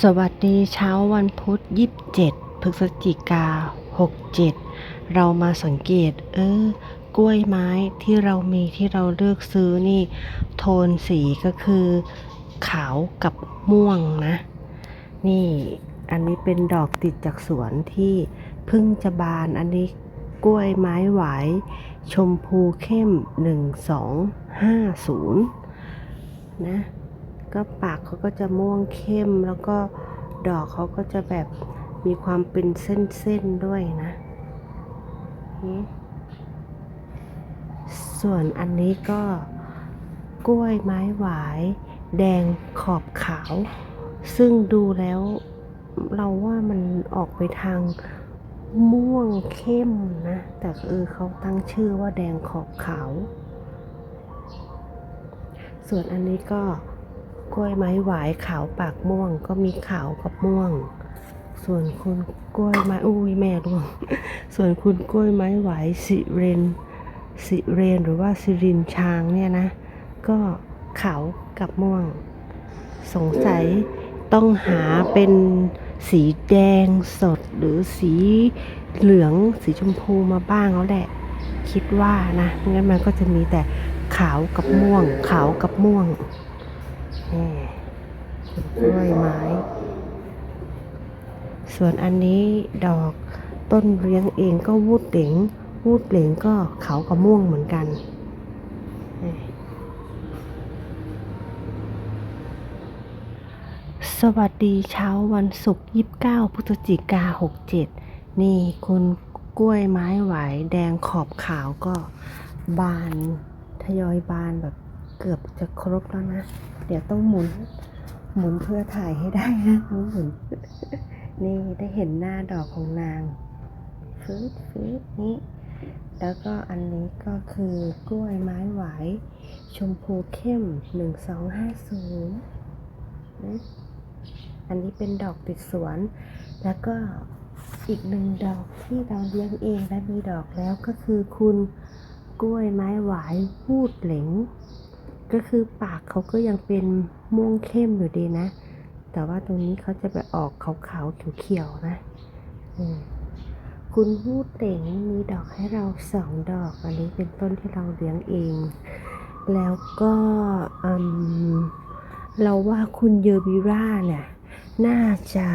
สวัสดีเช้าวันพุธ27 พฤศจิกา 67 เรามาสังเกต เออ กล้วยไม้ที่เรามีที่เราเลือกซื้อนี่ โทนสีก็คือ ขาวกับม่วงนะ นี่อันนี้เป็นดอกติดจากสวนที่เพิ่งจะบานอันนี้กล้วยไม้ไหวชมพูเข้ม 1250 นะ ก็ปากเขาก็จะม่วงเข้ม แล้วก็ดอกเขาก็จะแบบมีความเป็นเส้นๆด้วยนะ ส่วนอันนี้ก็กล้วยไม้หวาย แดงขอบขาว ซึ่งดูแล้วเราว่ามันออกไปทางม่วงเข้มนะ แต่เออเขาตั้งชื่อว่าแดงขอบขาว ส่วนอันนี้ก็ กล้วยไม้หวายขาวปากม่วงก็มีขาวกับม่วง ส่วนคุณกล้วยไม้อุ้ยแม่ร่วง ส่วนคุณกล้วยไม้หวายสิเรนสิเรนหรือว่าสิรินช้างเนี่ยนะ ก็ขาวกับม่วง สงสัยต้องหาเป็นสีแดงสดหรือสีเหลืองสีชมพูมาบ้างแล้วแหละ คิดว่านะงั้นมันก็จะมีแต่ขาวกับม่วง ขาวกับม่วง นี่กล้วยไม้ ส่วนอันนี้ดอกต้นเลี้ยงเองก็วูดเหลงวูดเหลงก็ขาวกับม่วงเหมือนกันสวัสดีเช้าวันศุกร์29พฤศจิกา67นี่คุณกล้วยไม้ไหวแดงขอบขาวก็บานทยอยบานแบบเกือบจะครบแล้วนะ เดี๋ยวต้องหมุน หมุนเพื่อถ่ายให้ได้นะต้องหมุน นี่ได้เห็นหน้าดอกของนางฟืดฟืดนี่แล้วก็อันนี้ก็คือกล้วยไม้ไหวชมพูเข้ม 1250นะอันนี้เป็นดอกติดสวน แล้วก็อีกหนึ่งดอกที่เราเลี้ยงเองและมีดอกแล้วก็คือคุณกล้วยไม้หวายพูดเหลง ก็คือปากเขาก็ยังเป็นม่วงเข้มอยู่ดีนะ แต่ว่าตรงนี้เขาจะไปออกขาวๆเขียวๆนะคุณพูดเหลงมีดอกให้เราสองดอก อันนี้เป็นต้นที่เราเลี้ยงเอง แล้วก็เราว่าคุณเยอบิราเนี่ย น่าจะ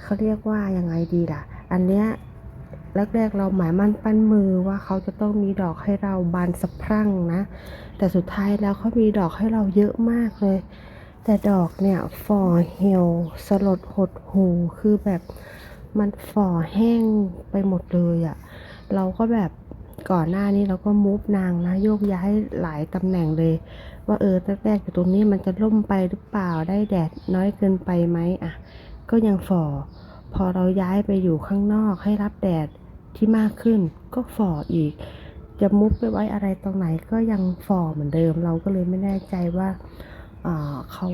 เขาเรียกว่ายังไงดีล่ะ อันเนี้ย แรก ๆ เราหมายมั่นปั้นมือว่าเขาจะต้องมีดอกให้เราบานสะพรั่งนะ แต่สุดท้ายแล้วเขามีดอกให้เราเยอะมากเลย แต่ดอกเนี่ยฝ่อเหี่ยวสลดหดหูคือแบบมันฝ่อแห้งไปหมดเลยอะ่ะ เราก็แบบก่อนหน้านี้เราก็มูฟนางนะโยกย้ายหลายตำแหน่งเลย ว่าเออแรกๆอยู่ตรงนี้มันจะล่มไปหรือเปล่าได้แดดน้อยเกินไปไหมอะ ก็ยังฝ่อพอเราย้ายไปอยู่ข้างนอกให้รับแดด ที่มากขึ้นก็ฝ่ออีก จะมุกไปไว้อะไรตรงไหนก็ยังฝ่อเหมือนเดิม เราก็เลยไม่แน่ใจว่าเขา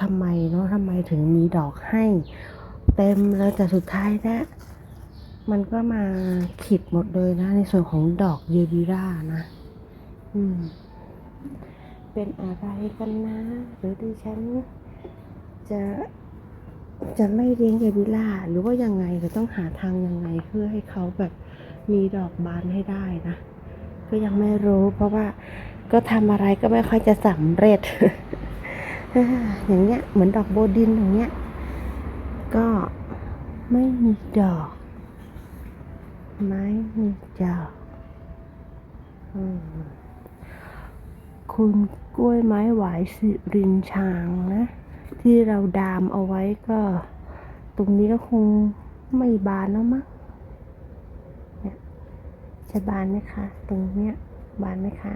ทำไมเนาะทำไมถึงมีดอกให้ เต็มแล้วแต่สุดท้ายเนะ มันก็มาขิดหมดเลยนะ ในส่วนของดอกเยบิรานะ อืม เป็นอะไรกันนะ หรือดิฉันจะ จะไม่เลี้ยงเยบิล่าหรือว่ายังไงจะต้องหาทางยังไงเพื่อให้เขาแบบมีดอกบานให้ได้นะ ก็ยังไม่รู้ เพราะว่าก็ทำอะไรก็ไม่ค่อยจะสำเร็จ อย่างเงี้ย เหมือนดอกโบดินอย่างเงี้ย ก็ไม่มีดอก ไม่มีดอกอคุณกล้วยไม้หวายสิรินชางนะ ที่เราดามเอาไว้ก็ ตรงนี้ก็คงไม่บานแล้วมั้งเนี่ยจะบานไหมคะ ตรงเนี้ยบานไหมคะ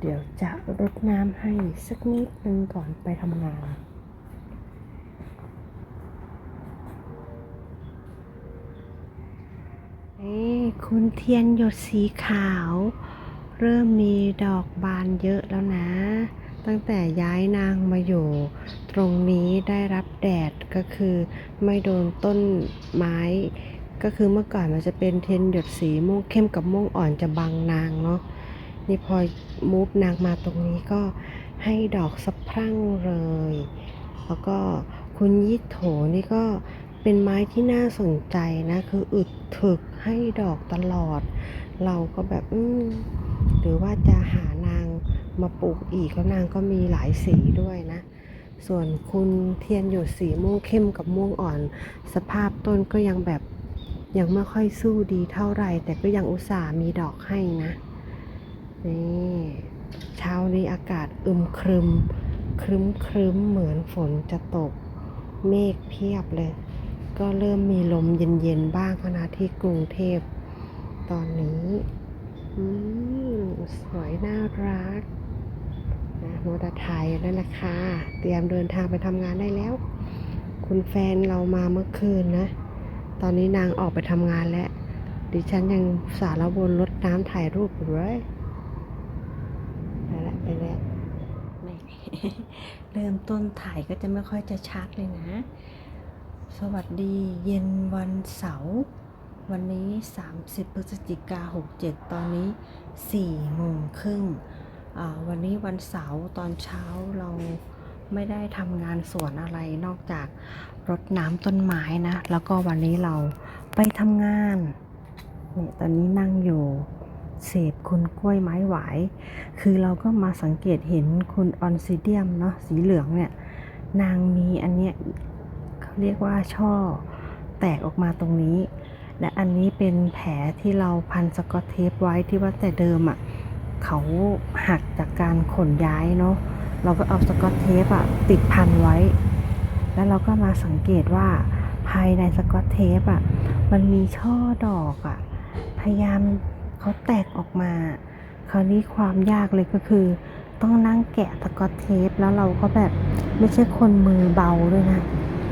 เดี๋ยวจะรดน้ำให้สักนิดนึงก่อนไปทำงานนี่คุณเทียนหยดสีขาว เริ่มมีดอกบานเยอะแล้วนะ ตั้งแต่ย้ายนางมาอยู่ ตรงนี้ได้รับแดดก็คือไม่โดนต้นไม้ ก็คือเมื่อก่อนมันจะเป็นเทนหยดสีม่วงเข้มกับม่วงอ่อนจะบังนางเนาะนี่พอมูฟนางมาตรงนี้ก็ให้ดอกสะพรั่งเลย แล้วก็คุณยิโถนี่ก็เป็นไม้ที่น่าสนใจนะ คืออึดถึกให้ดอกตลอด เราก็แบบ อืม หรือว่าจะหานางมาปลูกอีกแล้วนางก็มีหลายสีด้วยนะ ส่วนคุณเทียนหยดสีม่วงเข้มกับม่วงอ่อน สภาพต้นก็ยังแบบยังไม่ค่อยสู้ดีเท่าไหร่ แต่ก็ยังอุตส่าห์มีดอกให้นะนี่เช้านี้อากาศอึมครึม ครึ้มครึ้มเหมือนฝนจะตก เมฆเพียบเลย ก็เริ่มมีลมเย็นๆบ้างขณะที่กรุงเทพ ตอนนี้ สวยน่ารักนะโมดาไทยนั่นแหละค่ะ เตรียมเดินทางไปทำงานได้แล้ว คุณแฟนเรามาเมื่อคืนนะ ตอนนี้นางออกไปทำงานแล้ว ดิฉันยังสารบนรถน้ำถ่ายรูปอยู่เลยไปแล้วไปแล้วแหม่เริ่มต้นถ่ายก็จะไม่ค่อยจะชัดเลยนะ สวัสดีเย็นวันเสาร์ วันนี้ 30 พฤศจิกา 67 ตอนนี้4โมงครึ่งอ่าวันนี้วันเสาร์ตอนเช้าเราไม่ได้ทำงานสวนอะไรนอกจากรดน้ำต้นไม้นะ แล้วก็วันนี้เราไปทำงานเนี่ยตอนนี้นั่งอยู่เสพคุณกล้วยไม้หวาย คือเราก็มาสังเกตเห็นคุณออนซิเดียมเนาะสีเหลืองเนี่ย นางมีอันเนี้ยเขาเรียกว่าช่อแตกออกมาตรงนี้ และอันนี้เป็นแผลที่เราพันสกอตเทปไว้ที่ว่าแต่เดิมอะ่ะเขาหักจากการขนย้ายเนาะเราก็เอาสกอตเทปอะติดพันไว้ แล้วเราก็มาสังเกตว่าภายในสกอตเทปอะมันมีช่อดอกอะพยายามเขาแตกออกมา คราวนี้ความยากเลยก็คือ ต้องนั่งแกะสกอตเทปแล้วเราก็แบบไม่ใช่คนมือเบาด้วยนะ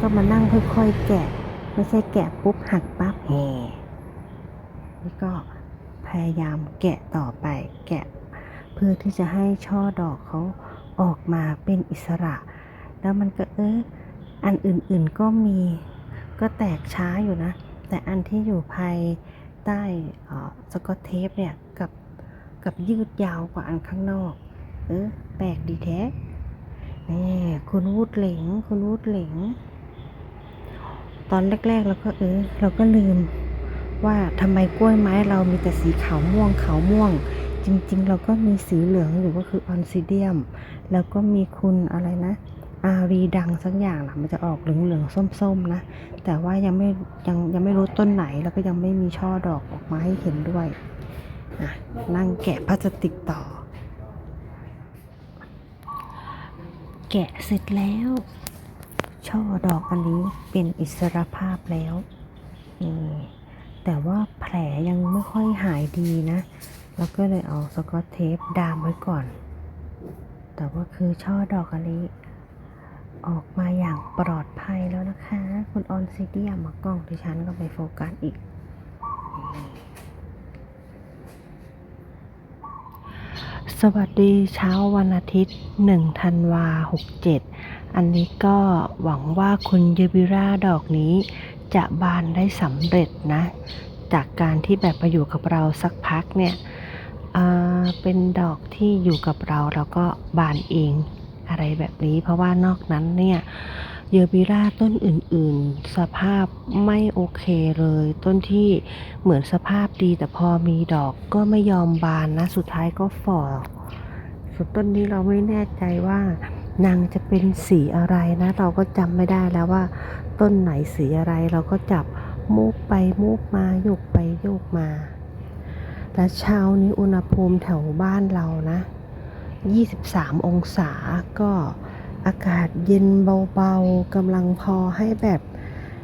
ต้องมานั่งค่อยๆแกะ ไม่ใช่แกะปุ๊บหักปั๊บ แหนี่ก็พยายามแกะต่อไปแกะ เพื่อที่จะให้ช่อดอกเขาออกมาเป็นอิสระ แล้วมันก็เอออันอื่นๆก็มีก็แตกช้าอยู่นะ แต่อันที่อยู่ภายใต้สกอตเทปเนี่ยกับกับยืดยาวกว่าอันข้างนอก เออแปลกดีแท้นี่คุณวูดเหลงคุณวูดเหลง ตอนแรกๆเราก็เออเราก็ลืมว่าทำไมกล้วยไม้เรามีแต่สีขาวม่วงขาวม่วง จริงๆ เราก็มีสีเหลืองอยู่ก็คือออนซิเดียม แล้วก็มีคุณอะไรนะอารีดังสักอย่างล่ะมันจะออกเหลืองๆส้มๆนะ แต่ว่ายังไม่ยังยังไม่รู้ต้นไหนแล้วก็ยังไม่มีช่อดอกออกมาให้เห็นด้วยอะนั่งแกะพลาสติกต่อ แกะเสร็จแล้ว ช่อดอกอันนี้เป็นอิสรภาพแล้วนี่แต่ว่าแผลยังไม่ค่อยหายดีนะ แล้วก็เลยเอาสกอตเทปดามไว้ก่อน แต่ว่าคือช่อดอกอันนี้ออกมาอย่างปลอดภัยแล้วนะคะ คุณออนซิเดียมากล้องที่ฉันก็ไปโฟกัสอีก สวัสดีเช้าวันอาทิตย์1ธันวา67 อันนี้ก็หวังว่าคุณเยบิราดอกนี้จะบานได้สำเร็จนะ จากการที่แบบมาอยู่กับเราสักพักเนี่ยเป็นดอกที่อยู่กับเราแล้วก็บานเองอะไรแบบนี้ เพราะว่านอกนั้นเนี่ยเยอบิราต้นอื่นๆ สภาพไม่โอเคเลย ต้นที่เหมือนสภาพดีแต่พอมีดอกก็ไม่ยอมบานนะ สุดท้ายก็ฝ่อส่วนต้นนี้เราไม่แน่ใจว่า นางจะเป็นสีอะไรนะ เราก็จำไม่ได้แล้วว่า ต้นไหนสีอะไรเราก็จับมูกไปมูกมาโยกไปโยกมา และเช้านี้อุณหภูมิแถวบ้านเรานะ 23 องศาก็อากาศเย็นเบาๆกำลังพอให้แบบ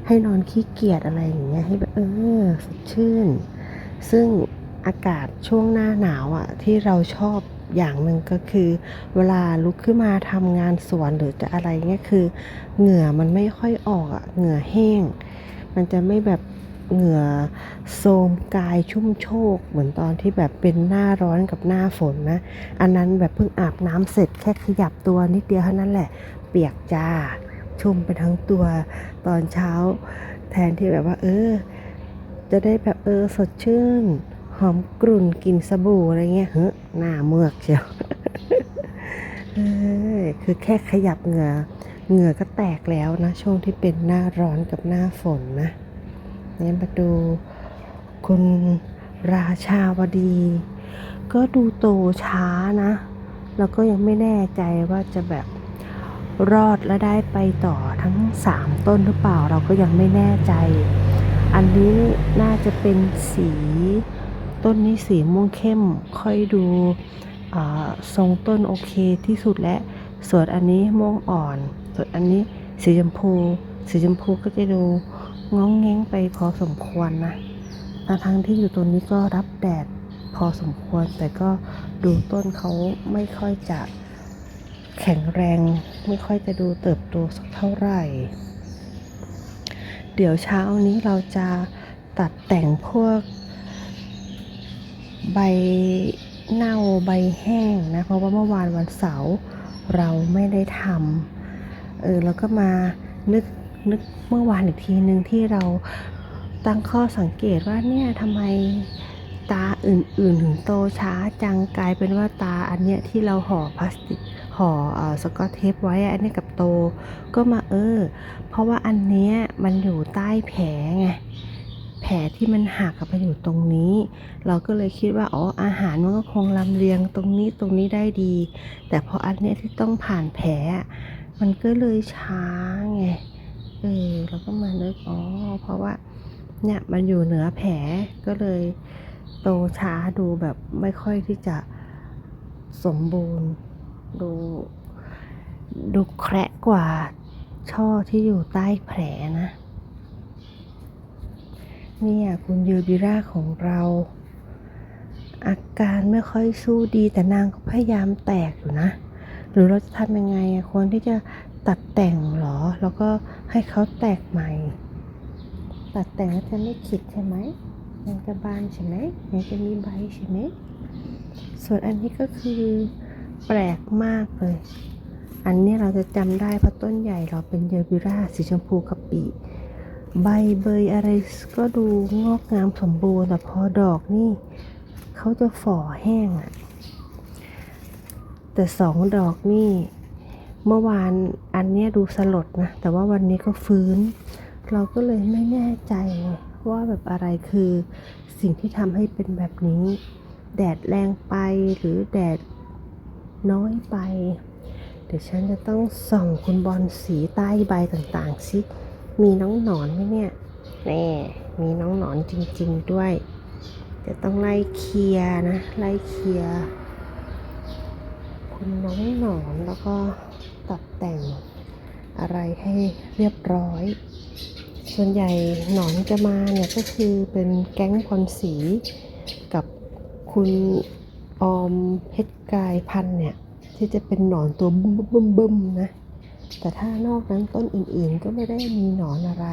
ให้นอนขี้เกียจอะไรอย่างเงี้ยให้แบบเออสดชื่น ซึ่งอากาศช่วงหน้าหนาวอะ่ะที่เราชอบ อย่างหนึ่งก็คือ เวลาลุกขึ้นมาทำงานสวนหรือจะอะไรเงี้ยคือ เหงื่อมันไม่ค่อยออกอะ่ะเหงื่อแห้ง มันจะไม่แบบเหงื่อโทมกายชุ่มโชก เหมือนตอนที่แบบเป็นหน้าร้อนกับหน้าฝนนะ อันนั้นแบบเพิ่งอาบน้ำเสร็จแค่ขยับตัวนิดเดียวเท่านั้นแหละ เปียกจ้าชุ่มไปทั้งตัวตอนเช้า แทนที่แบบว่า เออ จะได้แบบเออสดชื่น หอมกรุ่นกลิ่นสบู่อะไรเงี้ยเฮ้ยหน้าเมือกเชียวคือแค่ขยับเหงื่อเหงื่อก็แตกแล้วนะ ช่วงที่เป็นหน้าร้อนกับหน้าฝนนะเนี่ยมาดูคุณราชาวดี ก็ดูโตช้านะ แล้วก็ยังไม่แน่ใจว่าจะแบบรอดและได้ไปต่อทั้งสามต้นหรือเปล่าเราก็ยังไม่แน่ใจ อันนี้น่าจะเป็นสี ต้นนี้สีม่วงเข้มค่อยดูทรงต้นโอเคที่สุดและส่วนอันนี้ม่วงอ่อน ส่วนอันนี้สีชมพู สีชมพูก็จะดูง้องแง้งไปพอสมควรนะทั้งที่อยู่ตรงนี้ก็รับแดดพอสมควร แต่ก็ดูต้นเขาไม่ค่อยจะแข็งแรง ไม่ค่อยจะดูเติบโตสักเท่าไหร่ เดี๋ยวเช้านี้เราจะตัดแต่งพวก ใบเน่าใบแห้งนะ เพราะว่าเมื่อวานวันเสาร์เราไม่ได้ทำเออแล้วก็มานึกนึกเมื่อวานอีกทีหนึ่งที่เราตั้งข้อสังเกตว่าเนี่ยทำไมตาอื่นๆถึงโตช้าจังกลายเป็นว่าตาอันเนี้ยที่เราห่อพลาสติกห่ออสกอตเทปไว้อะอันนี้กับโตก็มาเออ เพราะว่าอันเนี้ยมันอยู่ใต้แผลไง แผลที่มันหักกับไปอยู่ตรงนี้ เราก็เลยคิดว่าอ๋ออาหารมันก็คงลำเลียงตรงนี้ตรงนี้ได้ดี แต่พออันเนี้ยที่ต้องผ่านแผลมันก็เลยช้าไงเออเราก็มานึกอ๋อเพราะว่าเนี่ยมันอยู่เหนือแผลก็เลยโตช้าดูแบบไม่ค่อยที่จะสมบูรณ์ดูดูแคระกว่าช่อที่อยู่ใต้แผลนะ เนี่ยคุณยูบิราของเรา อาการไม่ค่อยสู้ดีแต่นางก็พยายามแตกอยู่นะ หรือเราจะทำยังไงควรที่จะตัดแต่งหรอ แล้วก็ให้เขาแตกใหม่ ตัดแต่งแล้วจะไม่ขิดใช่ไหมยังจะบานใช่ไหมยังจะมีใบใช่ไหมส่วนอันนี้ก็คือแปลกมากเลย อันนี้เราจะจำได้เพราะต้นใหญ่เราเป็นเยอร์บิราสีชมพูกะปิ ใบเบยอะไรก็ดูงอกงามสมบูรณ์แต่พอดอกนี่เขาจะฝ่อแห้งอะแต่สองดอกนี่ เมื่อวานอันเนี้ยดูสลดนะ แต่ว่าวันนี้ก็ฟื้น เราก็เลยไม่แน่ใจว่าแบบอะไรคือสิ่งที่ทำให้เป็นแบบนี้ แดดแรงไปหรือแดดน้อยไป เดี๋ยวฉันจะต้องส่องคุณบอลสีใต้ใบต่างๆสิ มีน้องหนอนไหมเนี่ยแน่มีน้องหนอนจริง ๆด้วย จะต้องไล่เคลียนะ ไล่เคลียคุณน้องหนอนแล้วก็ตัดแต่งอะไรให้เรียบร้อย ส่วนใหญ่หนอนจะมาเนี่ยก็คือเป็นแก๊งพรสีกับคุณออมเพชรกายพันเนี่ย ที่จะเป็นหนอนตัวบึ้มบึ้มบึ้มๆๆนะ แต่ถ้านอกนั้นต้นอื่นๆก็ไม่ได้มีหนอนอะไร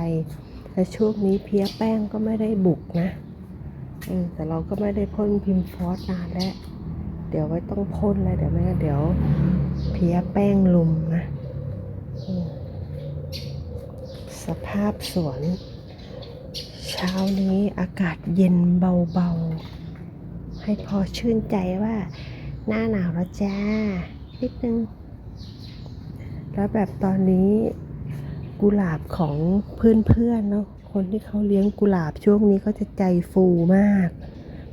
และช่วงนี้เพี้ยแป้งก็ไม่ได้บุกนะเออแต่เราก็ไม่ได้พ่นพิมพ์ฟอสนานแล้ว เดี๋ยวไว้ต้องพ่นเลยเดี๋ยวไม่งั้นเดี๋ยวเพี้ยแป้งลุมนะสภาพสวน เช้านี้อากาศเย็นเบาๆ ให้พอชื่นใจว่า หน้าหนาวแล้วจ้านิดนึง แล้วแบบตอนนี้กุหลาบของเพื่อนๆเนาะคนที่เขาเลี้ยงกุหลาบช่วงนี้ก็จะใจฟูมาก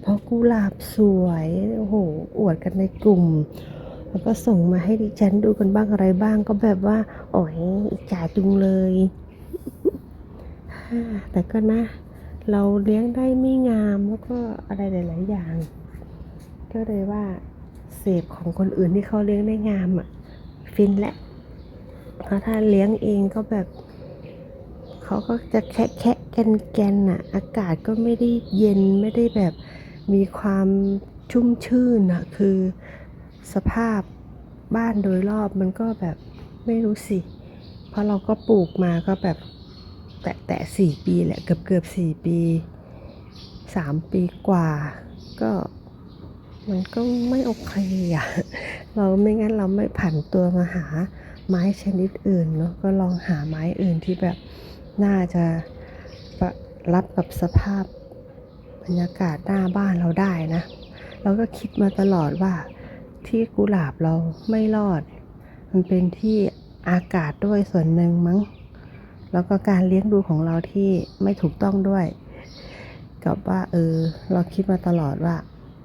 เพราะกุหลาบสวยโอ้โหอวดกันในกลุ่ม แล้วก็ส่งมาให้ดิฉันดูกันบ้างอะไรบ้างก็แบบว่า โอ้ยอิจฉาจุงเลย แต่ก็นะ เราเลี้ยงได้ไม่งามแล้วก็อะไรหลาย ๆ อย่าง ก็เลยว่าเสพของคนอื่นที่เขาเลี้ยงได้งามอะ ฟินแหละ เพราะถ้าเลี้ยงเองก็แบบ เขาก็จะแคะแคะแกนแกนน่ะอากาศก็ไม่ได้เย็นไม่ได้แบบมีความชุ่มชื่นอะคือสภาพบ้านโดยรอบมันก็แบบไม่รู้สิ เพราะเราก็ปลูกมาก็แบบแตะแตะสี่ปีแหละเกือบเกือบสี่ปีสามปีกว่า ก็มันก็ไม่โอเคอะเราไม่งั้นเราไม่ผันตัวมาหา ไม้ชนิดอื่นเนาะก็ลองหาไม้อื่นที่แบบน่าจะรับกับสภาพบรรยากาศหน้าบ้านเราได้นะเราก็คิดมาตลอดว่าที่กุหลาบเราไม่รอด มันเป็นที่อากาศด้วยส่วนหนึ่งมั้ง แล้วก็การเลี้ยงดูของเราที่ไม่ถูกต้องด้วย กับว่าเออ เราคิดมาตลอดว่า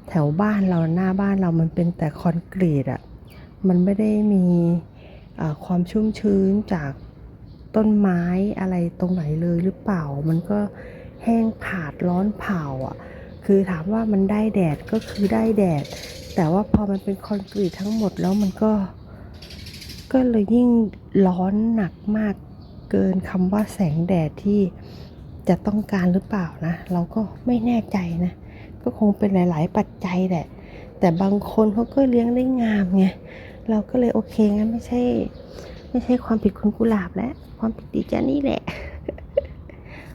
แถวบ้านเราหน้าบ้านเรามันเป็นแต่คอนกรีตอะ่ะมันไม่ได้มี ความชุ่มชื้นจากต้นไม้อะไรตรงไหนเลยหรือเปล่า มันก็แห้งผาดร้อนเผาอะ คือถามว่ามันได้แดดก็คือได้แดด แต่ว่าพอมันเป็นคอนกรีตทั้งหมดแล้วมันก็ ก็เลยยิ่งร้อนหนักมากเกินคำว่าแสงแดดที่จะต้องการหรือเปล่านะ เราก็ไม่แน่ใจนะ ก็คงเป็นหลาย ๆ ปัจจัยแหละ แต่บางคนเขาก็เลี้ยงได้งามไง เราก็เลยโอเคงั้นไม่ใช่ ไม่ใช่ความผิดคุณกุหลาบแล้วความผิดดิฉันนี่แหละ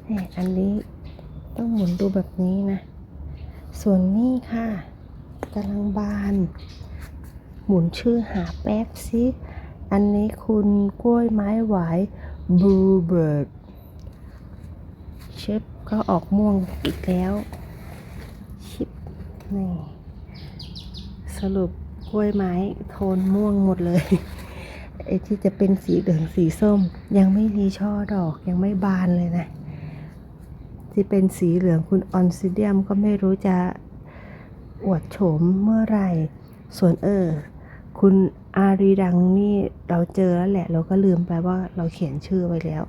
เนี่ยอันนี้ต้องหมุนดูแบบนี้นะ ส่วนนี้ค่ะกำลังบาน หมุนชื่อหาแป๊บซิอันนี้คุณกล้วยไม้หวายบลูเบิร์กเชฟก็ออกม่วงอีกแล้วชิปนี่สรุป กล้วยไม้โทนม่วงหมดเลยไอ้ที่จะเป็นสีเหลืองสีส้ม ยังไม่มีช่อดอกยังไม่บานเลยนะ ที่เป็นสีเหลืองคุณออนซิเดียมก็ไม่รู้จะอวดโฉมเมื่อไหร่ ส่วนเออ คุณอารีดังนี่เราเจอแล้วแหละ เราก็ลืมไปว่าเราเขียนชื่อไว้แล้ว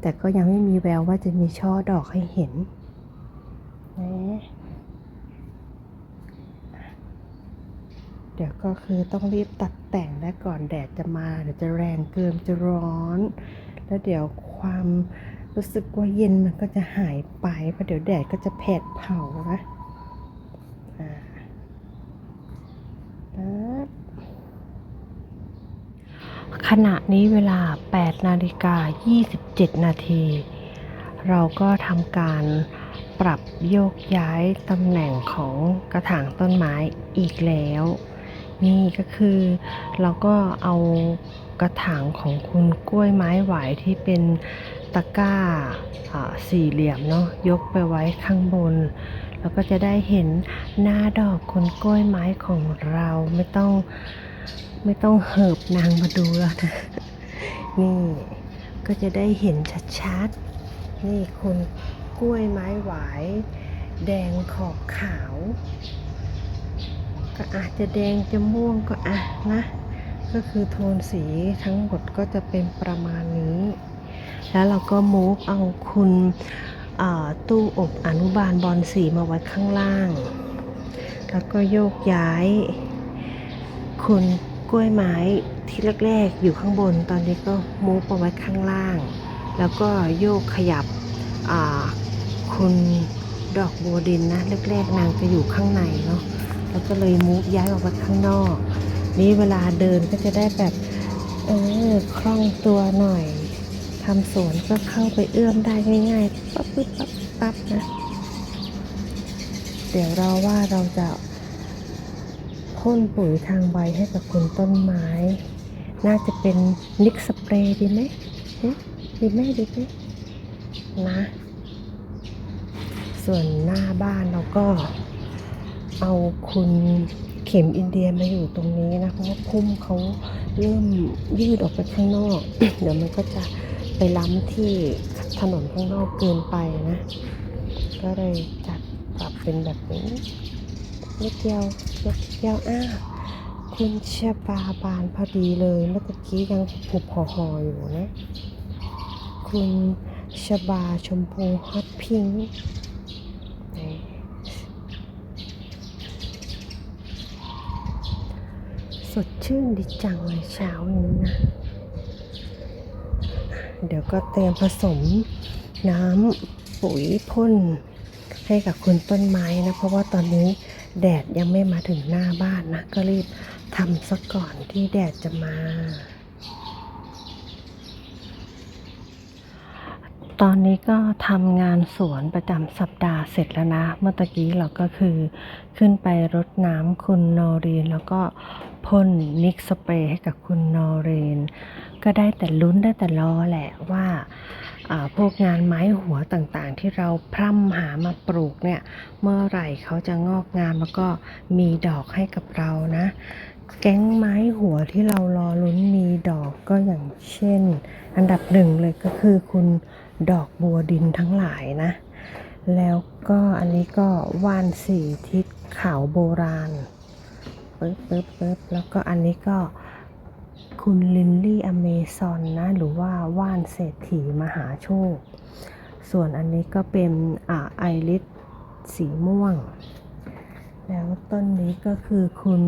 แต่ก็ยังไม่มีแววว่าจะมีช่อดอกให้เห็นแหม เดี๋ยวก็คือต้องรีบตัดแต่งแล้ก่อนแดดจะมาเดี๋ยวจะแรงเกินจะร้อน แล้วเดี๋ยวความรู้สึกว่าเย็นมันก็จะหายไปเพราะเดี๋ยวแดดก็จะแผดเผานะขณะนี้เวลา 8 นาฬิกา 27 นาที เราก็ทำการปรับโยกย้ายตำแหน่งของกระถางต้นไม้อีกแล้ว นี่ก็คือเราก็เอากระถางของคุณกล้วยไม้ไหวที่เป็นตะกร้าสี่เหลี่ยมเนาะยกไปไว้ข้างบน แล้วก็จะได้เห็นหน้าดอกคนกล้วยไม้ของเราไม่ต้องไม่ต้องเหิบนางมาดูแล้วนะนี่ก็จะได้เห็นชัดๆนี่คุณกล้วยไม้ไหวแดงขอบขาว ก็อาจจะแดงจะม่วงก็อะนะ ก็คือโทนสีทั้งหมดก็จะเป็นประมาณนี้ แล้วเราก็มูฟเอาคุณตู้อบอนุบาลบอลสีมาไว้ข้างล่าง แล้วก็โยกย้าย คุณกล้วยไม้ที่แรกๆอยู่ข้างบน ตอนนี้ก็มูฟเอาไว้ข้างล่าง แล้วก็โยกขยับคุณดอกบัวดินนะแรกๆนางจะอยู่ข้างในเนาะ แล้วก็เลยมูฟย้ายออกมาข้างนอก นี่เวลาเดินก็จะได้แบบเออคล่องตัวหน่อยทำสวนก็เข้าไปเอื้อมได้ง่ายๆปั๊บปึ๊บปั๊บปั๊บนะเดี๋ยวเราว่าเราจะพ่นปุ๋ยทางใบให้กับคุณต้นไม้ น่าจะเป็นนิกสเปรย์ดีไหมดีไหมดีไหมนะ ส่วนหน้าบ้านเราก็ เอาคุณเข็มอินเดียมาอยู่ตรงนี้นะเพราะว่าพุ่มเขาเริ่มยืดออกไปข้างนอก เดี๋ยวมันก็จะไปล้ำที่ถนนข้างนอกเกินไปนะ ก็เลยจัดปรับเป็นแบบนี้นิดเดียวนิดเดียวอ้าคุณเชะบาบานพอดีเลยเมื่อกี้ยังผูกห่อหอๆอยู่นะ คุณชบาชมพูฮอตพิงค์นี่ สดชื่นดีจังเลยเช้านี้นะ เดี๋ยวก็เตรียมผสมน้ำปุ๋ยพ่นให้กับคุณต้นไม้นะ เพราะว่าตอนนี้แดดยังไม่มาถึงหน้าบ้านนะ ก็รีบทำซะก่อนที่แดดจะมา ตอนนี้ก็ทำงานสวนประจำสัปดาห์เสร็จแล้วนะ เมื่อตะกี้เราก็คือขึ้นไปรดน้ำคุณโนรีนแล้วก็ พ่นนิกสเปรย์ให้กับคุณนอรีนก็ได้แต่ลุ้นได้แต่รอแหละว่าพวกงานไม้หัวต่างๆ ที่เราพร่ำหามาปลูกเนี่ย เมื่อไหร่เขาจะงอกงามแล้วก็มีดอกให้กับเรานะ แก๊งไม้หัวที่เรารอลุ้นมีดอกก็อย่างเช่น อันดับหนึ่งเลยก็คือคุณดอกบัวดินทั้งหลายนะ แล้วก็อันนี้ก็ว่านสีทิศขาวโบราณ ปึ๊บปึ๊บปึ๊บแล้วก็อันนี้ก็คุณลินลี่อเมซอนนะ หรือว่าว่านเศรษฐีมหาโชค ส่วนอันนี้ก็เป็นอ่าไอริสสีม่วง แล้วต้นนี้ก็คือคุณ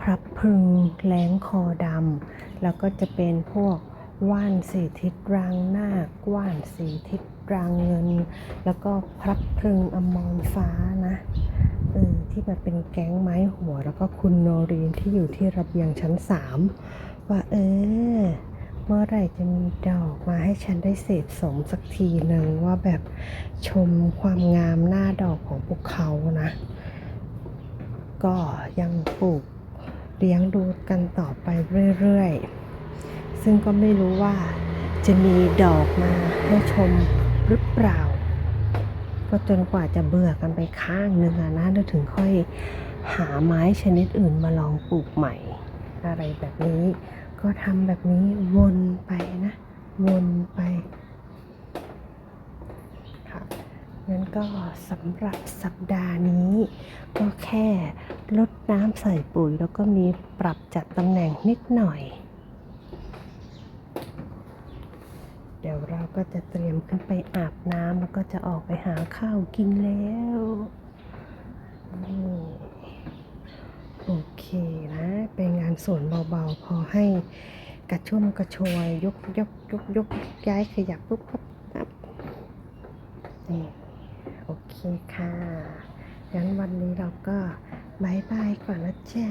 พระพึงแล้งคอดำ แล้วก็จะเป็นพวกว่านสีทิศรางนาคว่านสีทิศรางเงิน แล้วก็พระพึงอมรฟ้านะ เออที่มันเป็นแก๊งไม้หัว แล้วก็คุณโนรีนที่อยู่ที่ระเบียงชั้นสามว่าเออ เมื่อไหร่จะมีดอกมาให้ฉันได้เสพสมสักทีหนึ่งว่าแบบชมความงามหน้าดอกของพวกเขานะ ก็ยังปลูกเลี้ยงดูกันต่อไปเรื่อยๆ ซึ่งก็ไม่รู้ว่าจะมีดอกมาให้ชมหรือเปล่า ก็จนกว่าจะเบื่อกันไปข้างหนึ่งอะนะแล้วถึงค่อยหาไม้ชนิดอื่นมาลองปลูกใหม่ อะไรแบบนี้ ก็ทำแบบนี้วนไปนะ วนไปค่ะงั้นก็สำหรับสัปดาห์นี้ ก็แค่ลดน้ำใส่ปุ๋ยแล้วก็มีปรับจัดตำแหน่งนิดหน่อย เดี๋ยวเราก็จะเตรียมขึ้นไปอาบน้ำแล้วก็จะออกไปหาข้าวกินแล้วนี่โอเคนะ เป็นงานสวนเบาๆ พอให้กระชุ่มกระชวยยกยกยกยกย้ายขยับปุ๊บปุ๊บปั๊บนี่โอเคค่ะงั้นวันนี้เราก็บายบายก่อนนะจ๊ะ